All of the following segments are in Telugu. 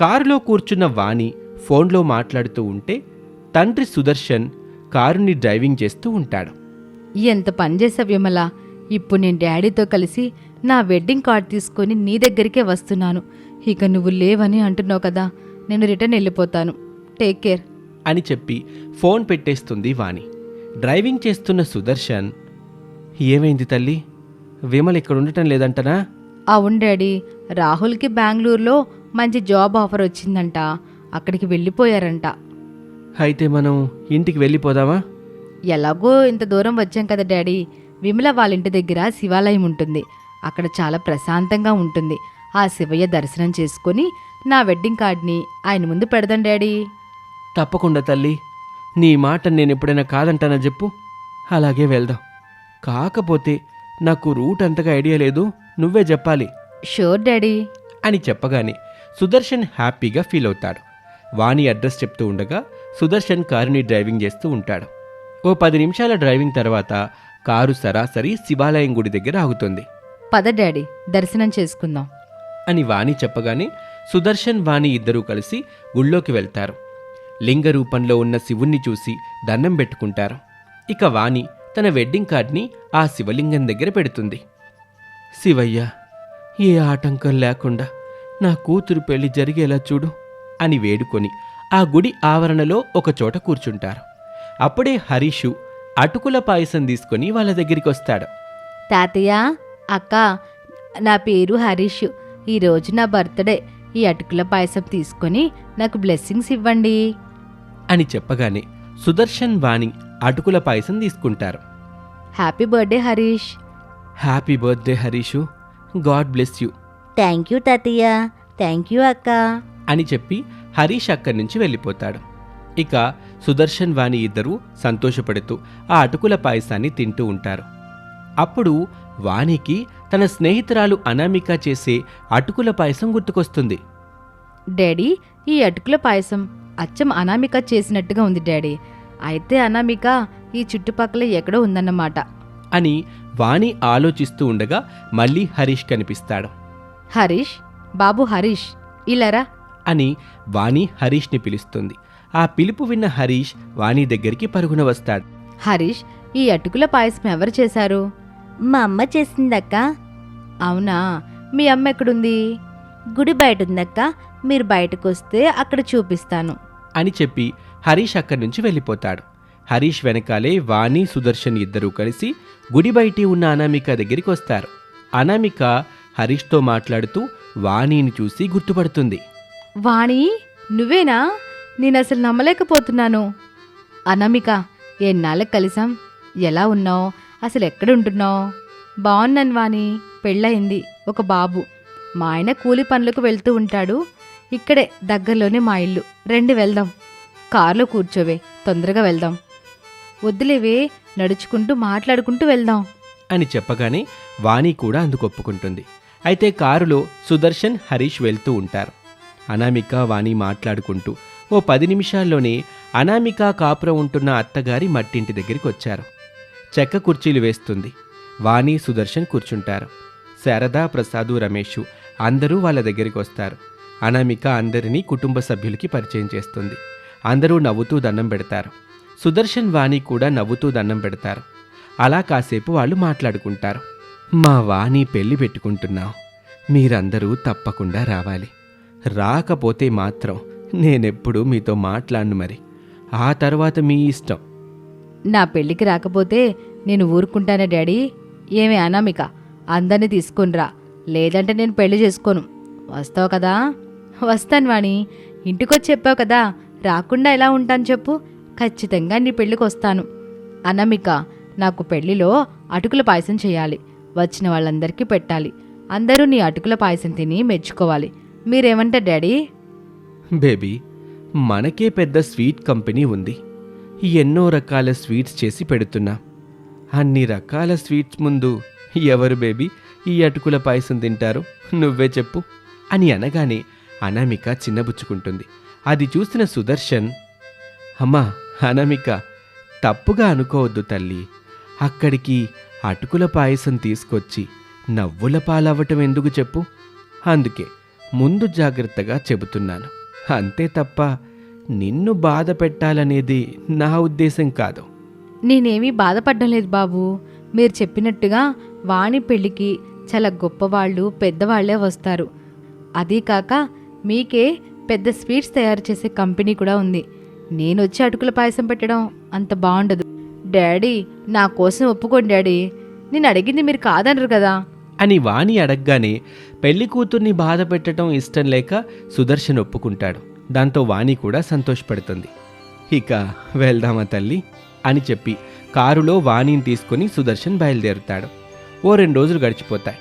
కారులో కూర్చున్న వాణి ఫోన్లో మాట్లాడుతూ ఉంటే తండ్రి సుదర్శన్ కారుని డ్రైవింగ్ చేస్తూ ఉంటాడు. ఎంత పని చేసావు విమల? ఇప్పుడు నేను డాడీతో కలిసి నా వెడ్డింగ్ కార్డ్ తీసుకొని నీ దగ్గరికే వస్తున్నాను. ఇక నువ్వు లేవని అంటున్నావు కదా నేను రిటర్న్ వెళ్ళిపోతాను. Take care. అని చెప్పి ఫోన్ పెట్టేస్తుంది వాణి. డ్రైవింగ్ చేస్తున్న సుదర్శన్ ఏమైంది తల్లి? విమల్ ఇక్కడ ఉండటం లేదంటనా? అవును డాడీ రాహుల్కి బెంగళూరులో మంచి జాబ్ ఆఫర్ వచ్చిందంట. అక్కడికి వెళ్ళిపోయారంట. అయితే మనం ఇంటికి వెళ్ళిపోదామా? ఎలాగో ఇంత దూరం వచ్చాం కదా డాడీ. విమల వాళ్ళ ఇంటి దగ్గర శివాలయం ఉంటుంది. అక్కడ చాలా ప్రశాంతంగా ఉంటుంది. ఆ శివయ్య దర్శనం చేసుకొని నా వెడ్డింగ్ కార్డ్ని ఆయన ముందు పెడదాం డాడీ. తప్పకుండా తల్లి. నీ మాట నేను ఎప్పుడైనా కాదంటానా చెప్పు. అలాగే వెళ్దాం. కాకపోతే నాకు రూట్ అంతగా ఐడియా లేదు. నువ్వే చెప్పాలి. Sure daddy. అని చెప్పగానే సుదర్శన్ హ్యాపీగా ఫీల్ అవుతాడు. వాణి అడ్రస్ చెప్తూ ఉండగా సుదర్శన్ కారుని డ్రైవింగ్ చేస్తూ ఉంటాడు. ఓ పది నిమిషాల డ్రైవింగ్ తర్వాత కారు సరాసరి శివాలయం గుడి దగ్గర ఆగుతుంది. పద డాడీ దర్శనం చేసుకుందాం. అని వాణి చెప్పగానే సుదర్శన్ వాణి ఇద్దరూ కలిసి గుళ్ళోకి వెళ్తారు. లింగ రూపంలో ఉన్న శివుణ్ణి చూసి దండం పెట్టుకుంటారు. ఇక వాణి తన వెడ్డింగ్ కార్డ్ని ఆ శివలింగం దగ్గర పెడుతుంది. శివయ్య ఏ ఆటంకం లేకుండా నా కూతురు పెళ్ళి జరిగేలా చూడు అని వేడుకొని ఆ గుడి ఆవరణలో ఒక చోట కూర్చుంటారు. అప్పుడే హరీషు అటుకుల పాయసం తీసుకొని వాళ్ళ దగ్గరికి వస్తాడు. తాతయ్య అక్క నా పేరు హరీష్. ఈరోజు నా బర్త్డే. ఈ అటుకుల పాయసం తీసుకొని నాకు బ్లెస్సింగ్స్ ఇవ్వండి. అని చెప్పగానే సుదర్శన్ వాణి అటుకుల పాయసం తీసుకుంటారు. Happy birthday Harish. Happy birthday Harish. God bless you. Thank you తాతయ్య. థ్యాంక్ యూ అక్క. అని చెప్పి హరీష్ అక్కడి నుంచి వెళ్ళిపోతాడు. ఇక సుదర్శన్ వాణి ఇద్దరూ సంతోషపడుతూ ఆ అటుకుల పాయసాన్ని తింటూ ఉంటారు. అప్పుడు వాణికి తన స్నేహితురాలు అనామిక చేసే అటుకుల పాయసం గుర్తుకొస్తుంది. డాడీ ఈ అటుకుల పాయసం అచ్చం అనామిక చేసినట్టుగా ఉంది డాడీ. అయితే అనామిక ఈ చుట్టుపక్కల ఎక్కడో ఉందన్నమాట. అని వాణి ఆలోచిస్తూ ఉండగా మళ్ళీ హరీష్ కనిపిస్తాడు. హరీష్ బాబు హరీష్ ఇలారా? అని వాణి హరీష్ని పిలుస్తుంది. ఆ పిలుపు విన్న హరీష్ వాణి దగ్గరికి పరుగున వస్తాడు. హరీష్ ఈ అటుకుల పాయసం ఎవరు చేశారు? మా అమ్మ చేసిందక్క. అవునా? మీ అమ్మ ఎక్కడుంది? గుడి బయట ఉందక్క మీరు బయటకు వస్తే అక్కడ చూపిస్తాను. అని చెప్పి హరీష్ అక్కడి నుంచి వెళ్ళిపోతాడు. హరీష్ వెనకాలే వాణి సుదర్శన్ ఇద్దరూ కలిసి గుడి బయటి ఉన్న అనామిక దగ్గరికి వస్తారు. అనామిక హరీష్తో మాట్లాడుతూ వాణిని చూసి గుర్తుపడుతుంది. వాణి నువ్వేనా? నేను అసలు నమ్మలేకపోతున్నాను. అనామిక ఎన్నాళ్ళకి కలిసాం? ఎలా ఉన్నావు? అసలు ఎక్కడ ఉంటున్నావు బాగున్నాను వాణి పెళ్ళయింది ఒక బాబు. మా ఆయన కూలి పనులకు వెళ్తూ ఉంటాడు. ఇక్కడే దగ్గరలోనే మా ఇల్లు. రెండు వెళ్దాం. కారులో కూర్చోవే తొందరగా వెళ్దాం. వద్దులేవే నడుచుకుంటూ మాట్లాడుకుంటూ వెళ్దాం. అని చెప్పగానే వాణి కూడా అందుకు ఒప్పుకుంటుంది. అయితే కారులో సుదర్శన్ హరీష్ వెళ్తూ ఉంటారు. అనామిక వాణి మాట్లాడుకుంటూ ఓ పది నిమిషాల్లోనే అనామిక కాపురం ఉంటున్న అత్తగారి మట్టింటి దగ్గరికి వచ్చారు. చెక్క కుర్చీలు వేస్తుంది. వాణి సుదర్శన్ కూర్చుంటారు. శారదా ప్రసాదు రమేషు అందరూ వాళ్ళ దగ్గరికి వస్తారు. అనామిక అందరినీ కుటుంబ సభ్యులకి పరిచయం చేస్తుంది. అందరూ నవ్వుతూ దండం పెడతారు. సుదర్శన్ వాణి కూడా నవ్వుతూ దండం పెడతారు. అలా కాసేపు వాళ్ళు మాట్లాడుకుంటారు. మా వాణి పెళ్ళి పెట్టుకుంటున్నాం. మీరందరూ తప్పకుండా రావాలి. రాకపోతే మాత్రం నేనెప్పుడు మీతో మాట్లాడను మరి. ఆ తర్వాత మీ ఇష్టం. నా పెళ్ళికి రాకపోతే నేను ఊరుకుంటానా డాడీ. ఏమి అనామిక అందరినీ తీసుకునిరా లేదంటే నేను పెళ్ళి చేసుకోను. వస్తావు కదా? వస్తాను వాణి. ఇంటికొచ్చి చెప్పావు కదా రాకుండా ఎలా ఉంటాను చెప్పు. ఖచ్చితంగా నీ పెళ్ళికి వస్తాను అనామిక నాకు పెళ్ళిలో అటుకుల పాయసం చేయాలి. వచ్చిన వాళ్ళందరికీ పెట్టాలి. అందరూ నీ అటుకుల పాయసం తిని మెచ్చుకోవాలి. మీరేమంటారు డాడీ? బేబీ మనకే పెద్ద స్వీట్ కంపెనీ ఉంది. ఎన్నో రకాల స్వీట్స్ చేసి పెడుతున్నా. అన్ని రకాల స్వీట్స్ ముందు ఎవరు బేబీ ఈ అటుకుల పాయసం తింటారు? నువ్వే చెప్పు. అని అనగానే అనామిక చిన్నబుచ్చుకుంటుంది. అది చూసిన సుదర్శన్ అమ్మా అనామిక తప్పుగా అనుకోవద్దు తల్లి. అక్కడికి అటుకుల పాయసం తీసుకొచ్చి నవ్వుల పాలవ్వటం ఎందుకు చెప్పు? అందుకే ముందు జాగ్రత్తగా చెబుతున్నాను. అంతే తప్ప నిన్ను బాధ పెట్టాలనేది నా ఉద్దేశం కాదు. నేనేమీ బాధపడడం లేదు బాబు. మీరు చెప్పినట్టుగా వాణి పెళ్ళికి చాలా గొప్పవాళ్ళు పెద్దవాళ్ళే వస్తారు. అదీ కాక మీకే పెద్ద స్వీట్స్ తయారు చేసే కంపెనీ కూడా ఉంది. నేను వచ్చి అటుకుల పాయసం పెట్టడం అంత బాగుండదు డాడీ నా కోసం ఒప్పుకోండి డాడీ. నేను అడిగింది మీరు కాదనరు కదా. అని వాణి అడగగానే పెళ్ళి కూతుర్ని బాధ పెట్టడం ఇష్టం లేక సుదర్శన్ ఒప్పుకుంటాడు. దాంతో వాణి కూడా సంతోషపడుతుంది. ఇక వెళ్దామా తల్లి? అని చెప్పి కారులో వాణిని తీసుకుని సుదర్శన్ బయలుదేరుతాడు. ఓ రెండు రోజులు గడిచిపోతాయి.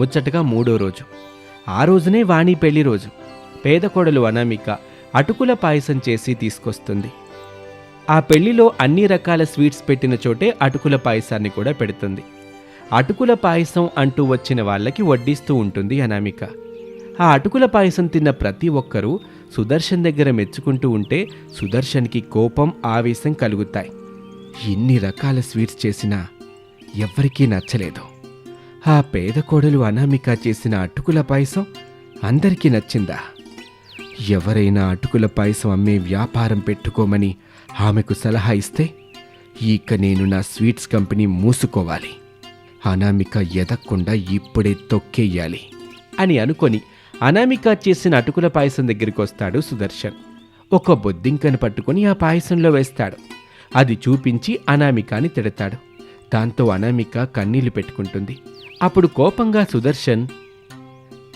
ముచ్చటగా మూడో రోజు. ఆ రోజునే వాణి పెళ్ళి రోజు. పేద కోడలు అనామిక అటుకుల పాయసం చేసి తీసుకొస్తుంది. ఆ పెళ్ళిలో అన్ని రకాల స్వీట్స్ పెట్టిన చోటే అటుకుల పాయసాన్ని కూడా పెడుతుంది. అటుకుల పాయసం అంటూ వచ్చిన వాళ్ళకి వడ్డిస్తూ ఉంటుంది అనామిక. ఆ అటుకుల పాయసం తిన్న ప్రతి ఒక్కరూ సుదర్శన్ దగ్గర మెచ్చుకుంటూ ఉంటే సుదర్శన్కి కోపం ఆవేశం కలుగుతాయి. ఇన్ని రకాల స్వీట్స్ చేసినా ఎవ్వరికీ నచ్చలేదు. ఆ పేద కోడలు అనామిక చేసిన అటుకుల పాయసం అందరికీ నచ్చిందా? ఎవరైనా అటుకుల పాయసం అమ్మే వ్యాపారం పెట్టుకోమని ఆమెకు సలహా ఇస్తే ఇక నేను నా స్వీట్స్ కంపెనీ మూసుకోవాలి. అనామిక ఎదక్కుండా ఇప్పుడే తొక్కేయాలి అని అనుకొని అనామిక చేసిన అటుకుల పాయసం దగ్గరికి వస్తాడు సుదర్శన్. ఒక బొద్దింకను పట్టుకొని ఆ పాయసంలో వేస్తాడు. అది చూపించి అనామికాని తిడతాడు. దాంతో అనామిక కన్నీళ్ళు పెట్టుకుంటుంది. అప్పుడు కోపంగా సుదర్శన్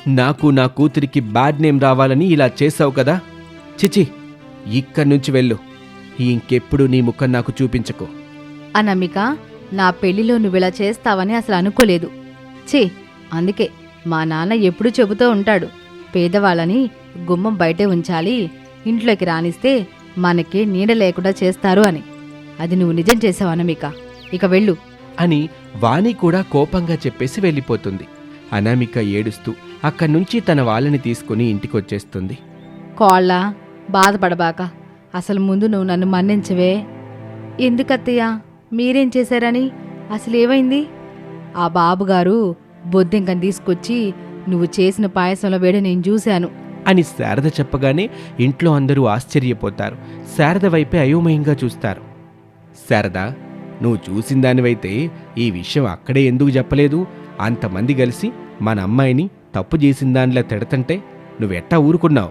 నాకు నా కూతురికి బ్యాడ్ నేమ్ రావాలని ఇలా చేసావు కదా? చిచి ఇక్కడి నుంచి వెళ్ళు. ఇంకెప్పుడు నీ ముఖం నాకు చూపించకు. అనమిక నా పెళ్ళిలో నువ్విలా చేస్తావని అసలు అనుకోలేదు. ఛీ అందుకే మా నాన్న ఎప్పుడూ చెబుతూ ఉంటాడు. పేదవాళ్ళని గుమ్మం బయటే ఉంచాలి ఇంట్లోకి రానిస్తే మనకి నీడ లేకుండా చేస్తారు అని. అది నువ్వు నిజం చేసావు అనమిక. ఇక వెళ్ళు. అని వాణి కూడా కోపంగా చెప్పేసి వెళ్ళిపోతుంది. అనామిక ఏడుస్తూ అక్కడి నుంచి తన వాళ్ళని తీసుకుని ఇంటికొచ్చేస్తుంది. కోళ్ళ బాధపడబాక. అసలు ముందు నువ్వు నన్ను మన్నించవే. ఎందుకత్తయ్య? మీరేం చేశారని? అసలు ఏమైంది? ఆ బాబుగారు బొద్దింకని తీసుకొచ్చి నువ్వు చేసిన పాయసంలో వేడి నేను చూశాను. అని శారద చెప్పగానే ఇంట్లో అందరూ ఆశ్చర్యపోతారు. శారద వైపే అయోమయంగా చూస్తారు. శారద నువ్వు చూసిన దానివైతే ఈ విషయం అక్కడే ఎందుకు చెప్పలేదు? అంతమంది కలిసి మన అమ్మాయిని తప్పు చేసిన దానిలా తిడతంటే నువ్వెట్టా ఊరుకున్నావు?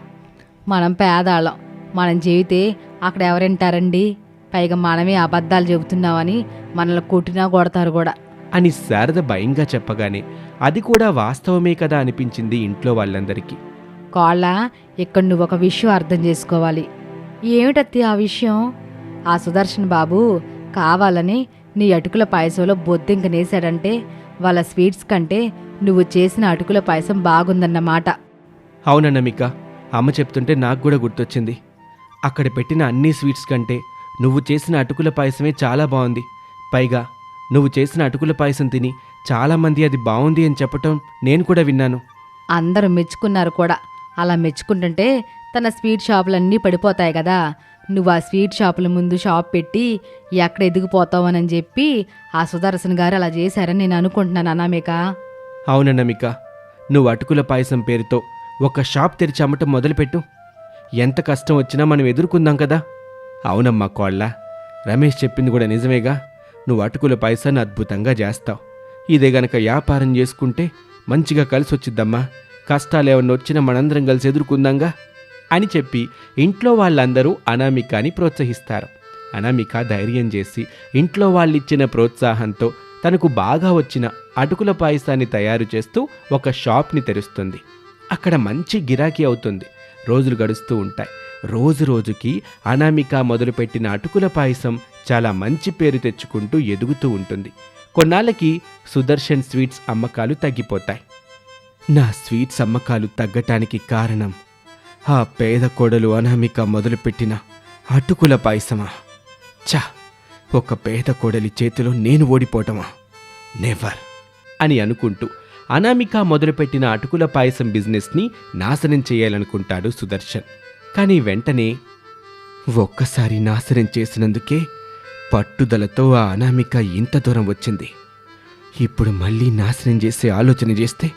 మనం పేదాళ్ళం. మనం చెబితే అక్కడ ఎవరింటారండి? పైగా మనమే అబద్ధాలు చెబుతున్నామని మనల్ని కొట్టినా కొడతారు కూడా. అని శారద భయంగా చెప్పగానే అది కూడా వాస్తవమే కదా అనిపించింది ఇంట్లో వాళ్ళందరికీ. కోళ్ళ ఇక్కడ నువ్వు ఒక విషయం అర్థం చేసుకోవాలి. ఏమిటత్తి ఆ విషయం? ఆ సుదర్శన్ బాబు కావాలని నీ అటుకుల పాయసంలో బొద్దింక నేసాడంటే వాళ్ళ స్వీట్స్ కంటే నువ్వు చేసిన అటుకుల పాయసం బాగుందన్నమాట. అవునన్నమిక అమ్మ చెప్తుంటే నాకు కూడా గుర్తొచ్చింది. అక్కడ పెట్టిన అన్ని స్వీట్స్ కంటే నువ్వు చేసిన అటుకుల పాయసమే చాలా బాగుంది. పైగా నువ్వు చేసిన అటుకుల పాయసం తిని చాలామంది అది బాగుంది అని చెప్పటం నేను కూడా విన్నాను. అందరూ మెచ్చుకున్నారు కూడా. అలా మెచ్చుకుంటుంటే తన స్వీట్ షాపులన్నీ పడిపోతాయి కదా. నువ్వు ఆ స్వీట్ షాపుల ముందు షాప్ పెట్టి ఎక్కడ ఎదిగిపోతావనని చెప్పి ఆ సుదర్శన్ గారు అలా చేశారని నేను అనుకుంటున్నాను అనామేక. అవునన్నమిక నువ్వు అటుకుల పాయసం పేరుతో ఒక షాప్ తెరిచి అమ్మటం మొదలుపెట్టు. ఎంత కష్టం వచ్చినా మనం ఎదుర్కొందాం కదా? అవునమ్మా కోళ్ళ. రమేష్ చెప్పింది కూడా నిజమేగా. నువ్వు అటుకుల పాయసాన్ని అద్భుతంగా చేస్తావు. ఇదే గనక వ్యాపారం చేసుకుంటే మంచిగా కలిసి వచ్చిద్దమ్మా కష్టాలు ఏమన్నా వచ్చినా మనందరం కలిసి ఎదుర్కొందాంగా? అని చెప్పి ఇంట్లో వాళ్ళందరూ అనామికాని ప్రోత్సహిస్తారు. అనామిక ధైర్యం చేసి ఇంట్లో వాళ్ళిచ్చిన ప్రోత్సాహంతో తనకు బాగా వచ్చిన అటుకుల పాయసాన్ని తయారు చేస్తూ ఒక షాప్ని తెరుస్తుంది. అక్కడ మంచి గిరాకీ అవుతుంది. రోజులు గడుస్తూ ఉంటాయి. రోజు రోజుకి అనామిక మొదలుపెట్టిన అటుకుల పాయసం చాలా మంచి పేరు తెచ్చుకుంటూ ఎదుగుతూ ఉంటుంది. కొన్నాళ్ళకి సుదర్శన్ స్వీట్స్ అమ్మకాలు తగ్గిపోతాయి. నా స్వీట్స్ అమ్మకాలు తగ్గటానికి కారణం ఆ పేద కోడలు అనామిక మొదలుపెట్టిన అటుకుల పాయసమా? చా ఒక పేద కోడలి చేతిలో నేను ఓడిపోవటమా? నెవర్ అని అనుకుంటూ అనామిక మొదలుపెట్టిన అటుకుల పాయసం బిజినెస్ని నాశనం చేయాలనుకుంటాడు సుదర్శన్. కానీ వెంటనే ఒక్కసారి నాశనం చేసినందుకే పట్టుదలతో ఆ అనామిక ఇంత దూరం వచ్చింది. ఇప్పుడు మళ్ళీ నాశనం చేసే ఆలోచన చేస్తే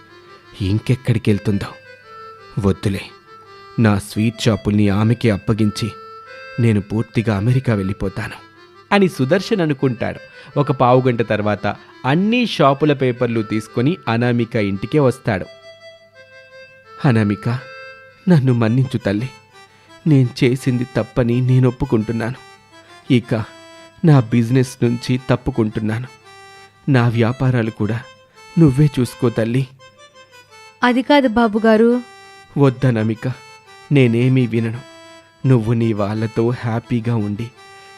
ఇంకెక్కడికి వెళ్తుందో. వద్దులే నా స్వీట్ షాపుల్ని ఆమెకి అప్పగించి నేను పూర్తిగా అమెరికా వెళ్ళిపోతాను. అని సుదర్శన్ అనుకుంటాడు ఒక పావుగంట తర్వాత అన్ని షాపుల పేపర్లు తీసుకొని అనామిక ఇంటికే వస్తాడు. అనామిక నన్ను మన్నించు తల్లి. నేను చేసింది తప్పని నేను ఒప్పుకుంటున్నాను. ఇక నా బిజినెస్ నుంచి తప్పుకుంటున్నాను. నా వ్యాపారాలు కూడా నువ్వే చూసుకో తల్లి. అది కాదు బాబుగారు. వద్దనమిక నేనేమీ వినను. నువ్వు నీ వాళ్ళతో హ్యాపీగా ఉండి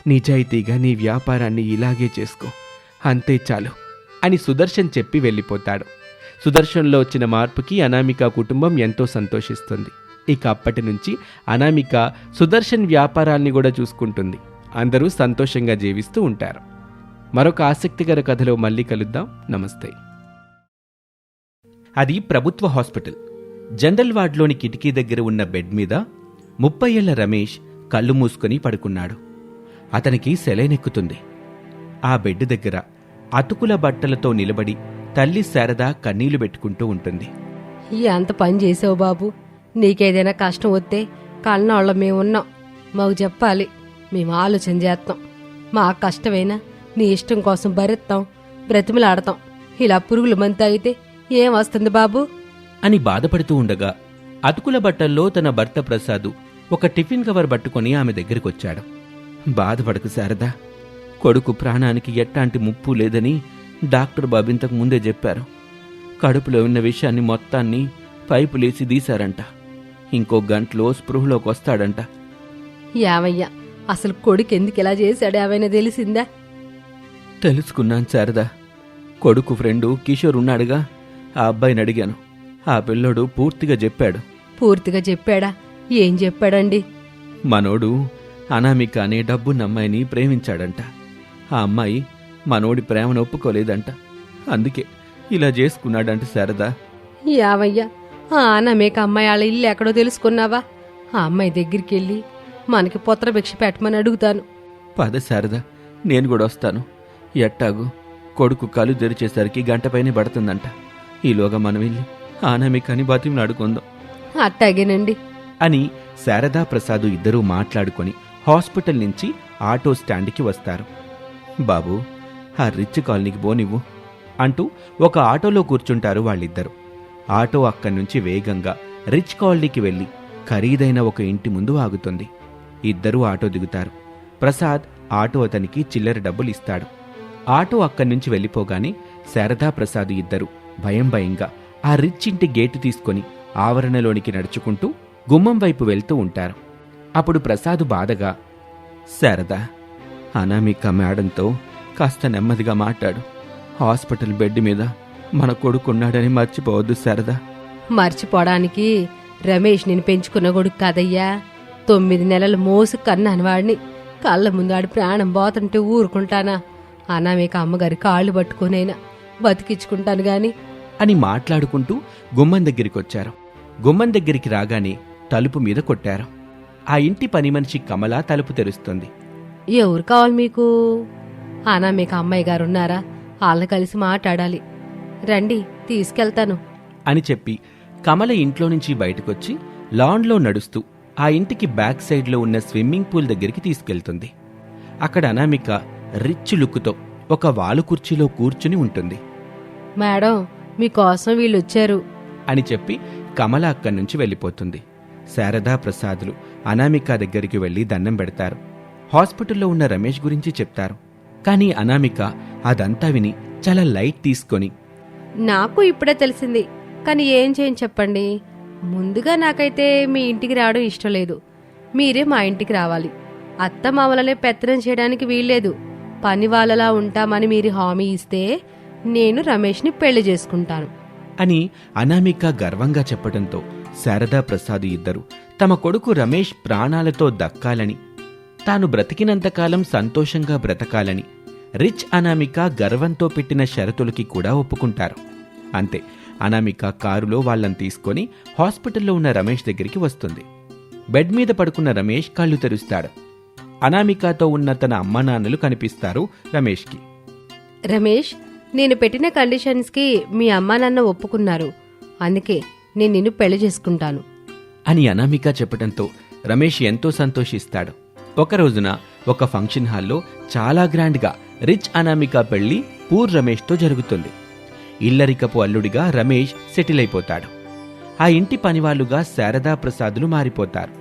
నిజాయితీగా నీ వ్యాపారాన్ని ఇలాగే చేసుకో. అంతే చాలు అని సుదర్శన్ చెప్పి వెళ్ళిపోతాడు. సుదర్శన్లో వచ్చిన మార్పుకి అనామిక కుటుంబం ఎంతో సంతోషిస్తుంది. ఇక అప్పటి నుంచి అనామిక సుదర్శన్ వ్యాపారాన్ని కూడా చూసుకుంటుంది. అందరూ సంతోషంగా జీవిస్తూ ఉంటారు. మరొక ఆసక్తికర కథలో మళ్ళీ కలుద్దాం. నమస్తే. అది ప్రభుత్వ హాస్పిటల్. జనరల్ వార్డులోని కిటికీ దగ్గర ఉన్న బెడ్ మీద ముప్పై ఏళ్ళ రమేష్ కళ్ళు మూసుకొని పడుకున్నాడు. అతనికి సెలైనెక్కుతుంది. ఆ బెడ్ దగ్గర అతుకుల బట్టలతో నిలబడి తల్లి శారద కన్నీళ్ళు పెట్టుకుంటూ ఉంటుంది. ఎంత పని చేసావు బాబు. నీకేదైనా కష్టం వస్తే కన్నోళ్ళం మేము ఉన్నాం మాకు చెప్పాలి మేము ఆలోచన చేస్తాం మా కష్టమైనా నీ ఇష్టం కోసం భరిస్తాం బ్రతిమలాడతాం. ఇలా పురుగుల మంది తాగితే ఏం వస్తుంది బాబు? అని బాధపడుతూ ఉండగా అతుకుల బట్టల్లో తన భర్త ప్రసాదు ఒక టిఫిన్ కవర్ పట్టుకొని ఆమె దగ్గరికొచ్చాడు. బాధపడకు శారదా. కొడుకు ప్రాణానికి ఎట్టాంటి ముప్పు లేదని డాక్టర్ బాబు ఇంతకు ముందే చెప్పారు. కడుపులో ఉన్న విషయాన్ని మొత్తాన్ని పైపులేసి తీశారంట. ఇంకో గంటలో స్పృహలోకి వస్తాడంట. యావయ్యా అసలు కొడుకు ఎందుకు ఇలా చేశాడు? ఏమైనా తెలిసిందా? తెలుసుకున్నాను శారదా. కొడుకు ఫ్రెండు కిషోర్ ఉన్నాడుగా. ఆ అబ్బాయిని అడిగాను. ఆ పిల్లోడు పూర్తిగా చెప్పాడు. పూర్తిగా చెప్పాడా? ఏం చెప్పాడండి? మనోడు అనామిక అనే డబ్బున్న అమ్మాయిని ప్రేమించాడంట. ఆ అమ్మాయి మనోడి ప్రేమను ఒప్పుకోలేదంట. అందుకే ఇలా చేసుకున్నాడంట శారదా. యావయ్యా ఆ అన్నమేక అమ్మాయి వాళ్ళ ఇల్లు ఎక్కడో తెలుసుకున్నావా? ఆ అమ్మాయి దగ్గరికి వెళ్ళి మనకి పొత్రభిక్ష పెట్టమని అడుగుతాను. పద శారదా నేను కూడా వస్తాను. ఎట్టాగు కొడుకు కళ్ళు తెరిచేసరికి గంట పైనే పడుతుందంట. ఈలోగా మనం వెళ్ళి అనామికని బతిమలాడుకుందాం. అట్టాగేనండి. అని శారదా ప్రసాదు ఇద్దరూ మాట్లాడుకొని హాస్పిటల్ నుంచి ఆటో స్టాండ్కి వస్తారు. బాబు ఆ రిచ్ కాలనీకి పోనివ్వు అంటూ ఒక ఆటోలో కూర్చుంటారు వాళ్ళిద్దరు. ఆటో అక్కడి నుంచి వేగంగా రిచ్ కాలనీకి వెళ్ళి ఖరీదైన ఒక ఇంటి ముందు ఆగుతుంది. ఇద్దరూ ఆటో దిగుతారు. ప్రసాద్ ఆటో అతనికి చిల్లర డబ్బులు ఇస్తాడు. ఆటో అక్కడి నుంచి వెళ్ళిపోగానే శారదా ప్రసాద్ ఇద్దరు భయం భయంగా ఆ రిచ్ ఇంటి గేటు తీసుకొని ఆవరణలోనికి నడుచుకుంటూ గుమ్మం వైపు వెళ్తూ ఉంటారు. అప్పుడు ప్రసాద్ బాధగా శారదా అనామిక మేడంతో కాస్త నెమ్మదిగా మాట్లాడు. హాస్పిటల్ బెడ్ మీద మన కొడుకున్నాడని మర్చిపోవద్దు శారదా. మర్చిపోవడానికి రమేష్ నేను పెంచుకున్న కొడుకు కాదయ్యా. తొమ్మిది నెలలు మోసు కన్నాను వాడిని కళ్ళ ముందు ఆడి ప్రాణం పోతుంటే ఊరుకుంటానా? అనామేక అమ్మగారి కాళ్ళు పట్టుకునైనా? బతికించుకుంటాను గాని. అని మాట్లాడుకుంటూ గుమ్మం దగ్గరికి వచ్చారు. గుమ్మం దగ్గరికి రాగానే తలుపు మీద కొట్టారు. ఆ ఇంటి పని మనిషి కమల తలుపు తెరుస్తుంది. ఎవరు కావాలి మీకు? అనామేక అమ్మాయి గారు ఉన్నారా వాళ్ళని కలిసి మాట్లాడాలి. రండి తీసుకెళ్తాను. అని చెప్పి కమల ఇంట్లో నుంచి బయటకొచ్చి లాన్లో నడుస్తూ ఆ ఇంటికి బ్యాక్ సైడ్లో ఉన్న స్విమ్మింగ్ పూల్ దగ్గరికి తీసుకెళ్తుంది. అక్కడ అనామిక రిచ్ లుక్తో ఒక వాలు కుర్చీలో కూర్చుని ఉంటుంది. మేడం మీకోసం వీళ్ళు వచ్చారు అని చెప్పి కమల అక్కడి నుంచి వెళ్ళిపోతుంది. శారదా ప్రసాదులు అనామిక దగ్గరికి వెళ్ళి దండం పెడతారు. హాస్పిటల్లో ఉన్న రమేష్ గురించి చెప్తారు. కానీ అనామిక అదంతా విని చాలా లైట్ తీసుకొని నాకు ఇప్పుడే తెలిసింది. కానీ ఏం చేయని చెప్పండి? ముందుగా నాకైతే మీ ఇంటికి రావడం ఇష్టం లేదు. మీరే మా ఇంటికి రావాలి. అత్త మామలనే పెత్తనం చేయడానికి వీల్లేదు పని వాళ్ళలా ఉంటామని మీరు హామీ ఇస్తే నేను రమేష్ని పెళ్ళి చేసుకుంటాను. అని అనామిక గర్వంగా చెప్పడంతో శారదా ప్రసాద్ ఇద్దరు తమ కొడుకు రమేష్ ప్రాణాలతో దక్కాలని తాను బ్రతికినంతకాలం సంతోషంగా బ్రతకాలని రిచ్ అనామిక గర్వంతో పెట్టిన షరతులకి కూడా ఒప్పుకుంటారు. అంతే అనామిక కారులో వాళ్ళని తీసుకొని హాస్పిటల్లో ఉన్న రమేష్ దగ్గరికి వస్తుంది. బెడ్ మీద పడుకున్న రమేష్ కళ్ళు తెరుస్తాడు. అనామికతో ఉన్న తన అమ్మానాన్నలు కనిపిస్తారు రమేష్కి. రమేష్ నేను పెట్టిన కండిషన్స్కి మీ అమ్మానాన్న ఒప్పుకున్నారు. అందుకే నేను నిన్ను పెళ్ళి చేసుకుంటాను. అని అనామిక చెప్పడంతో రమేష్ ఎంతో సంతోషిస్తాడు. ఒక రోజున ఒక ఫంక్షన్ హాల్లో చాలా గ్రాండ్గా రిచ్ అనామిక పెళ్ళి పూర్ రమేష్తో జరుగుతుంది. ఇల్లరికపు అల్లుడిగా రమేష్ సెటిల్ అయిపోతాడు. ఆ ఇంటి పనివాళ్ళుగా శారదా ప్రసాదులు మారిపోతారు.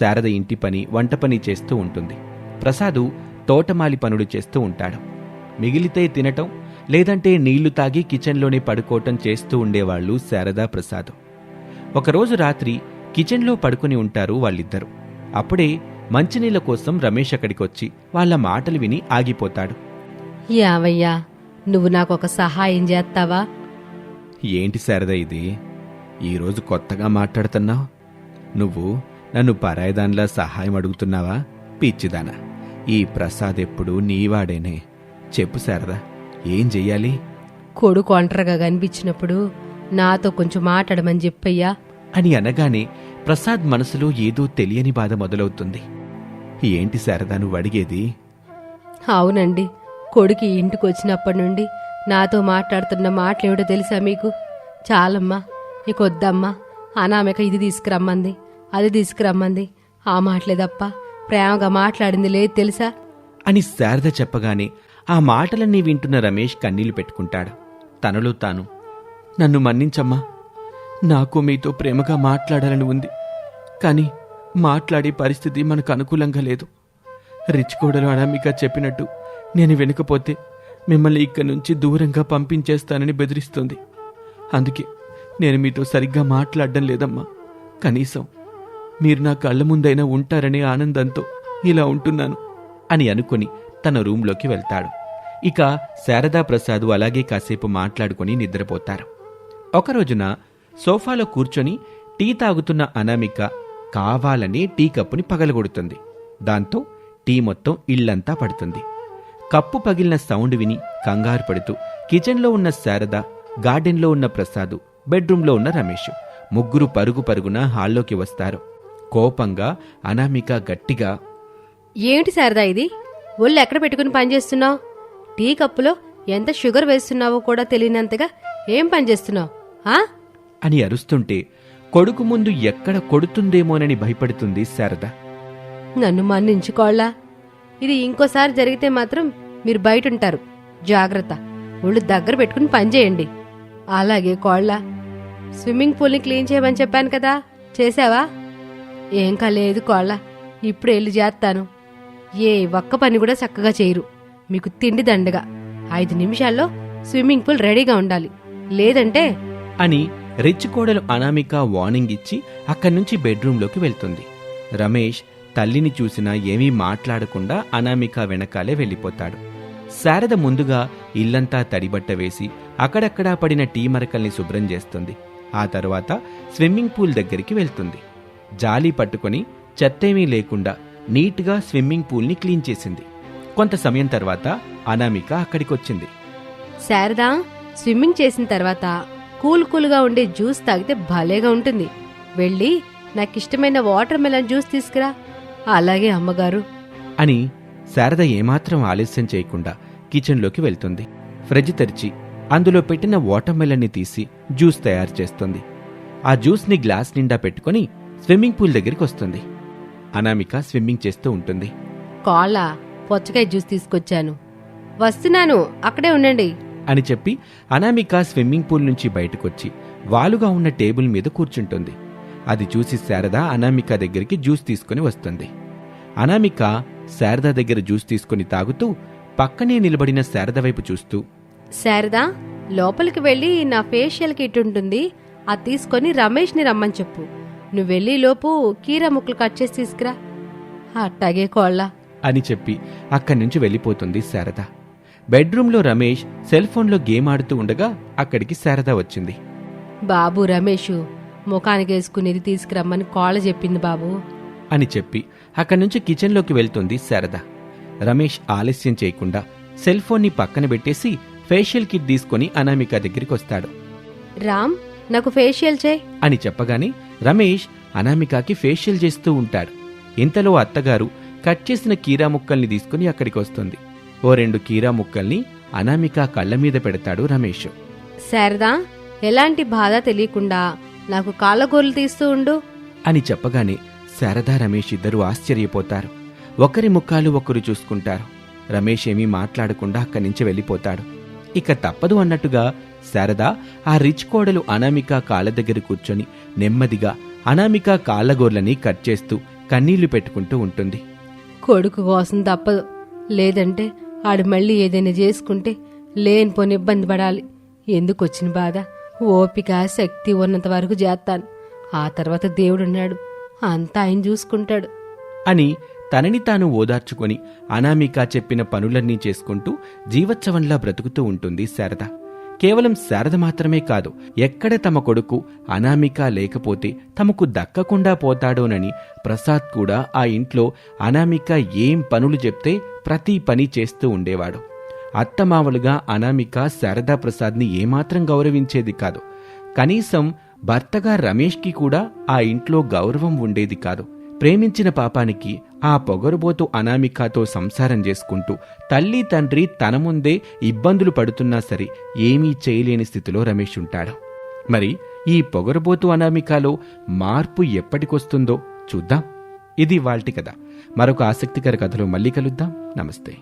శారద ఇంటి పని వంట పని చేస్తూ ఉంటుంది. ప్రసాదు తోటమాలి పనులు చేస్తూ ఉంటాడు. మిగిలితే తినటం లేదంటే నీళ్ళు తాగి కిచెన్లోనే పడుకోవటం చేస్తూ ఉండేవాళ్ళు శారదా ప్రసాద్. ఒకరోజు రాత్రి కిచెన్లో పడుకుని ఉంటారు వాళ్ళిద్దరు. అప్పుడే మంచినీళ్ళ కోసం రమేష్ అక్కడికొచ్చి వాళ్ళ మాటలు విని ఆగిపోతాడు. యావయ్యా నువ్వు నాకు ఒక సహాయం చేస్తావా? ఏంటి శారద ఇది? ఈరోజు కొత్తగా మాట్లాడుతున్నావు నువ్వు నన్ను పరాయిదాన్లా సహాయం అడుగుతున్నావా? పిచ్చిదానా. ఈ ప్రసాద్ ఎప్పుడు నీవాడేనే. చెప్పు శారదా ఏం చెయ్యాలి? కొడుకు ఒంటరిగా కనిపించినప్పుడు నాతో కొంచెం మాట్లాడమని చెప్పయ్యా. అని అనగానే ప్రసాద్ మనసులో ఏదో తెలియని బాధ మొదలవుతుంది. ఏంటి శారదా నువ్వు అడిగేది? అవునండి. కొడుకు ఇంటికి వచ్చినప్పటి నుండి నాతో మాట్లాడుతున్న మాటలేమిటో తెలుసా మీకు? చాలమ్మా ఇక వద్దమ్మా అనామెక ఇది తీసుకురమ్మంది అది తీసుకురమ్మంది ఆ మాటలే తప్ప ప్రేమగా మాట్లాడింది లేదు తెలుసా? అని శారద చెప్పగానే ఆ మాటలన్నీ వింటున్న రమేష్ కన్నీళ్ళు పెట్టుకుంటాడు. తనలో తాను నన్ను మన్నించమ్మా నాకు మీతో ప్రేమగా మాట్లాడాలని ఉంది. కానీ మాట్లాడే పరిస్థితి మనకు అనుకూలంగా లేదు. రిచ్ కోడలు అనామిక చెప్పినట్టు నేను వెనుకపోతే మిమ్మల్ని ఇక్కడి నుంచి దూరంగా పంపించేస్తానని బెదిరిస్తుంది. అందుకే నేను మీతో సరిగ్గా మాట్లాడడం లేదమ్మా. కనీసం మీరు నా కళ్ళ ముందైనా ఉంటారనే ఆనందంతో ఇలా ఉంటున్నాను అని అనుకుని తన రూంలోకి వెళ్తాడు. ఇక శారదా ప్రసాద్ అలాగే కాసేపు మాట్లాడుకుని నిద్రపోతారు. ఒకరోజున సోఫాలో కూర్చొని టీ తాగుతున్న అనామిక కావాలని టీ కప్పుని పగలగొడుతుంది. దాంతో టీ మొత్తం ఇళ్ళంతా పడుతుంది. కప్పు పగిలిన సౌండ్ విని కంగారు పడుతూ కిచెన్లో ఉన్న శారద గార్డెన్లో ఉన్న ప్రసాదు బెడ్రూమ్లో ఉన్న రమేష్ ముగ్గురు పరుగు పరుగున హాల్లోకి వస్తారు. కోపంగా అనామిక గట్టిగా ఏమిటి శారదా ఇది? ఒళ్ళు ఎక్కడ పెట్టుకుని పనిచేస్తున్నావు టీ కప్పులో ఎంత షుగర్ వేస్తున్నావో కూడా తెలియనంతగా ఏం పనిచేస్తున్నావు ఆ? అని అరుస్తుంటే కొడుకు ముందు ఎక్కడ కొడుతుందేమోనని భయపడుతుంది శారద. నన్ను మన్నించుకోళ్ళా ఇది ఇంకోసారి జరిగితే మాత్రం మీరు బయట ఉంటారు జాగ్రత్త. ఒళ్ళు దగ్గర పెట్టుకుని పనిచేయండి అలాగే కోళ్ళ. స్విమ్మింగ్ పూల్ని క్లీన్ చేయమని చెప్పాను కదా. చేసావా ఏం కాలేదు కోళ్ళ. ఇప్పుడు వెళ్ళి చేస్తాను ఏ ఒక్క పని కూడా చక్కగా చేయరు. మీకు తిండి దండగా. ఐదు నిమిషాల్లో స్విమ్మింగ్ పూల్ రెడీగా ఉండాలి. లేదంటే అని రిచ్ కోడలు అనామిక వార్నింగ్ ఇచ్చి అక్కడి నుంచి బెడ్రూమ్లోకి వెళ్తుంది. రమేష్ తల్లిని చూసినా ఏమీ మాట్లాడకుండా అనామిక వెనకాలే వెళ్ళిపోతాడు. శారద ముందుగా ఇల్లంతా తడిబట్ట వేసి అక్కడక్కడా పడిన టీ మరకల్ని శుభ్రం చేస్తుంది. ఆ తర్వాత స్విమ్మింగ్ పూల్ దగ్గరికి వెళ్తుంది. జాలి పట్టుకొని చెత్తేమీ లేకుండా నీట్గా స్విమ్మింగ్ పూల్ని క్లీన్ చేసింది. కొంత సమయం తర్వాత అనామిక అక్కడికొచ్చింది. శారదా స్విమ్మింగ్ చేసిన తర్వాత కూల్ కూల్గా ఉండే జ్యూస్ తాగితే భలేగా ఉంటుంది. వెళ్ళి నాకు ఇష్టమైన వాటర్ మెలన్ జ్యూస్ తీసుకురా. అలాగే అమ్మగారు. అని శారద ఏమాత్రం ఆలస్యం చేయకుండా కిచెన్లోకి వెళ్తుంది. ఫ్రిడ్జ్ తెరిచి అందులో పెట్టిన వాటర్మెలన్ని తీసి జ్యూస్ తయారు చేస్తుంది. ఆ జ్యూస్ని గ్లాస్ నిండా పెట్టుకొని స్విమ్మింగ్ పూల్ దగ్గరికి వస్తుంది. అనామిక స్విమ్మింగ్ చేస్తూ ఉంటుంది. కాళ్ళ పొచ్చకాయ జ్యూస్ తీసుకొచ్చాను. వస్తున్నాను అక్కడే ఉండండి. అని చెప్పి అనామిక స్విమ్మింగ్ పూల్ నుంచి బయటకొచ్చి వాలుగా ఉన్న టేబుల్ మీద కూర్చుంటుంది. అది చూసి శారద అనామిక దగ్గరికి జ్యూస్ తీసుకుని వస్తుంది. అనామిక శారద దగ్గర జ్యూస్ తీసుకుని తాగుతూ పక్కనే నిలబడిన శారద వైపు చూస్తూ శారదా లోపలికి వెళ్ళి నా ఫేషియల్ కిట్ ఉంటుంది. అది తీసుకొని రమేష్ని రమ్మని చెప్పు. నువ్వు వెళ్ళి లోపు కీర ముక్కలు కట్ చేసి తీసుకురా. అట్టాగే కోళ్ళ. అని చెప్పి అక్కడి నుంచి వెళ్ళిపోతుంది శారద. బెడ్రూంలో రమేష్ సెల్ ఫోన్లో గేమ్ ఆడుతూ ఉండగా అక్కడికి శారద వచ్చింది. బాబు రమేషు ముఖానికి వేసుకునేది తీసుకురమ్మని కోళ్ళ చెప్పింది బాబు. అని చెప్పి అక్కడి నుంచి కిచెన్లోకి వెళ్తుంది శారద. రమేష్ ఆలస్యం చేయకుండా సెల్ ఫోన్ని పక్కన పెట్టేసి ఫేషియల్ కిట్ తీసుకొని అనామిక దగ్గరికి వస్తాడు. రామ్ నాకు ఫేషియల్ చేయి. అని చెప్పగానే రమేష్ అనామికకి ఫేషియల్ చేస్తూ ఉంటాడు. ఇంతలో అత్తగారు కట్ చేసిన కీరా ముక్కల్ని తీసుకుని అక్కడికి వస్తుంది. ఓ రెండు కీరా ముక్కల్ని అనామిక కళ్ళ మీద పెడతాడు రమేష్. శారదా ఎలాంటి బాధ తెలియకుండా నాకు కాళ్ళగోర్లు తీస్తూ ఉండు. అని చెప్పగానే శారదా రమేష్ ఇద్దరూ ఆశ్చర్యపోతారు. ఒకరి ముఖాలు ఒకరు చూసుకుంటారు. రమేష్ ఏమీ మాట్లాడకుండా అక్కడి నుంచి వెళ్ళిపోతాడు. ఇక తప్పదు అన్నట్టుగా శారద ఆ రిచ్ కోడలు అనామిక కాళ్ళ దగ్గర కూర్చొని నెమ్మదిగా అనామిక కాళ్ళగోర్లని కట్ చేస్తూ కన్నీళ్ళు పెట్టుకుంటూ ఉంటుంది. కొడుకు కోసం తప్పదు. లేదంటే ఆడు మళ్ళీ ఏదైనా చేసుకుంటే లేనిపోని ఇబ్బంది పడాలి. ఎందుకు వచ్చిన బాధ? ఓపిక శక్తి ఉన్నంత వరకు చేస్తాను. ఆ తర్వాత దేవుడున్నాడు. అంతా ఆయన చూసుకుంటాడు. అని తనని తాను ఓదార్చుకొని అనామిక చెప్పిన పనులన్నీ చేసుకుంటూ జీవోత్సవంలా బ్రతుకుతూ ఉంటుంది శారద. కేవలం శారద మాత్రమే కాదు ఎక్కడ తమ కొడుకు అనామిక లేకపోతే తమకు దక్కకుండా పోతాడోనని ప్రసాద్ కూడా ఆ ఇంట్లో అనామిక ఏం పనులు చెప్తే ప్రతి పని చేస్తూ ఉండేవాడు. అత్తమామలుగా అనామిక శారదా ప్రసాద్ని ఏమాత్రం గౌరవించేది కాదు. కనీసం భర్తగా రమేష్కి కూడా ఆ ఇంట్లో గౌరవం ఉండేది కాదు. ప్రేమించిన పాపానికి ఆ పొగరుబోతు అనామికతో సంసారం చేసుకుంటూ తల్లి తండ్రి తన ముందే ఇబ్బందులు పడుతున్నా సరే ఏమీ చేయలేని స్థితిలో రమేష్ ఉంటాడు. మరి ఈ పొగరుబోతు అనామికలో మార్పు ఎప్పటికొస్తుందో చూద్దాం. ఇది వాల్టి కథ. మరొక ఆసక్తికర కథలో మళ్ళీ కలుద్దాం. నమస్తే.